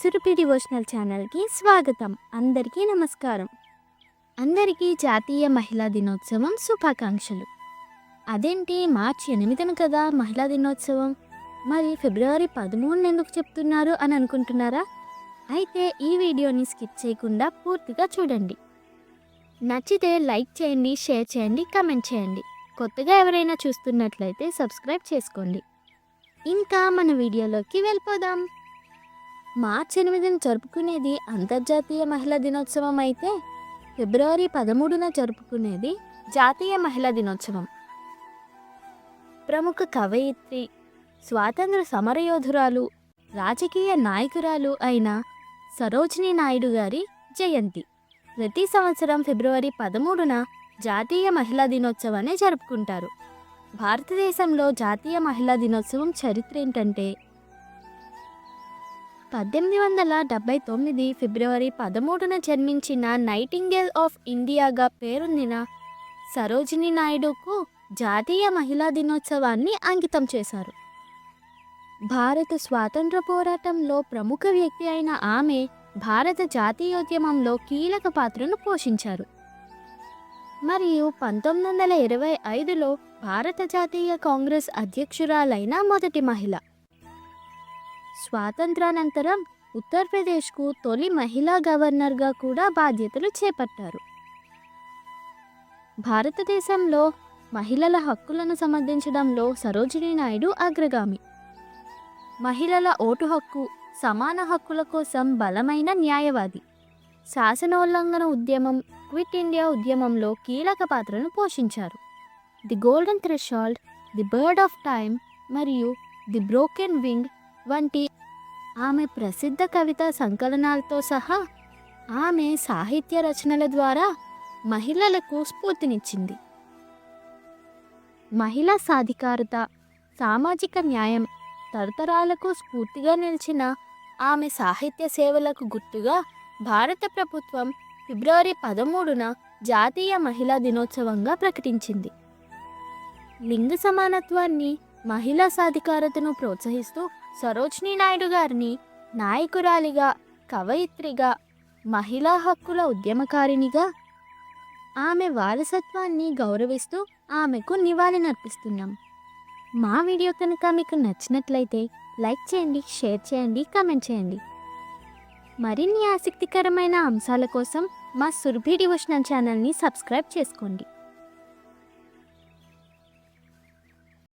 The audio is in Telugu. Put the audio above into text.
సురభి డివోషనల్ ఛానల్కి స్వాగతం. అందరికీ నమస్కారం. అందరికీ జాతీయ మహిళా దినోత్సవం శుభాకాంక్షలు. అదేంటి మార్చి ఎనిమిదిన కదా మహిళా దినోత్సవం? మరి ఫిబ్రవరి పదమూడున ఎందుకు చెప్తున్నారు అని అనుకుంటున్నారా? అయితే ఈ వీడియోని స్కిప్ చేయకుండా పూర్తిగా చూడండి. నచ్చితే లైక్ చేయండి షేర్ చేయండి కమెంట్ చేయండి. కొత్తగా ఎవరైనా చూస్తున్నట్లయితే సబ్స్క్రైబ్ చేసుకోండి. ఇంకా మన వీడియోలోకి వెళ్ళిపోదాం. మార్చి ఎనిమిదిన జరుపుకునేది అంతర్జాతీయ మహిళా దినోత్సవం అయితే ఫిబ్రవరి పదమూడున జరుపుకునేది జాతీయ మహిళా దినోత్సవం. ప్రముఖ కవయిత్రి స్వాతంత్ర సమరయోధురాలు రాజకీయ నాయకురాలు అయిన సరోజినీ నాయుడు గారి జయంతి. ప్రతి సంవత్సరం ఫిబ్రవరి పదమూడున జాతీయ మహిళా దినోత్సవాన్ని జరుపుకుంటారు. భారతదేశంలో జాతీయ మహిళా దినోత్సవం చరిత్ర ఏంటంటే పద్దెనిమిది వందల డెబ్బై తొమ్మిది ఫిబ్రవరి పదమూడున జన్మించిన నైటింగేల్ ఆఫ్ ఇండియాగా పేరొందిన సరోజిని నాయుడుకు జాతీయ మహిళా దినోత్సవాన్ని అంకితం చేశారు. భారత స్వాతంత్ర పోరాటంలో ప్రముఖ వ్యక్తి అయిన ఆమె భారత జాతీయోద్యమంలో కీలక పాత్రను పోషించారు. మరియు పంతొమ్మిది వందల ఇరవై ఐదులో భారత జాతీయ కాంగ్రెస్ అధ్యక్షురాలైన మొదటి మహిళ. స్వాతంత్రానంతరం ఉత్తరప్రదేశ్కు తొలి మహిళా గవర్నర్గా కూడా బాధ్యతలు చేపట్టారు. భారతదేశంలో మహిళల హక్కులను సమర్థించడంలో సరోజినీ నాయుడు అగ్రగామి. మహిళల ఓటు హక్కు సమాన హక్కుల కోసం బలమైన న్యాయవాది. శాసనోల్లంఘన ఉద్యమం క్విట్ ఇండియా ఉద్యమంలో కీలక పాత్రను పోషించారు. The golden threshold the bird of time మరియు ది బ్రోకెన్ వింగ్ వంటి ఆమె ప్రసిద్ధ కవితా సంకలనాలతో సహా ఆమె సాహిత్య రచనల ద్వారా మహిళలకు స్ఫూర్తినిచ్చింది. మహిళా సాధికారత సామాజిక న్యాయం తరతరాలకు స్ఫూర్తిగా నిలిచిన ఆమె సాహిత్య సేవలకు గుర్తుగా భారత ప్రభుత్వం ఫిబ్రవరి పదమూడున జాతీయ మహిళా దినోత్సవంగా ప్రకటించింది. లింగ సమానత్వాన్ని మహిళా సాధికారతను ప్రోత్సహిస్తూ సరోజినీ నాయుడు గారిని నాయకురాలిగా కవయిత్రిగా మహిళా హక్కుల ఉద్యమకారినిగా ఆమె వారసత్వాన్ని గౌరవిస్తూ ఆమెకు నివాళినర్పిస్తున్నాం మా వీడియో కనుక మీకు నచ్చినట్లయితే లైక్ చేయండి షేర్ చేయండి కామెంట్ చేయండి. మరిన్ని ఆసక్తికరమైన అంశాల కోసం మా సుర్భి డివోషనల్ ఛానల్ని సబ్స్క్రైబ్ చేసుకోండి.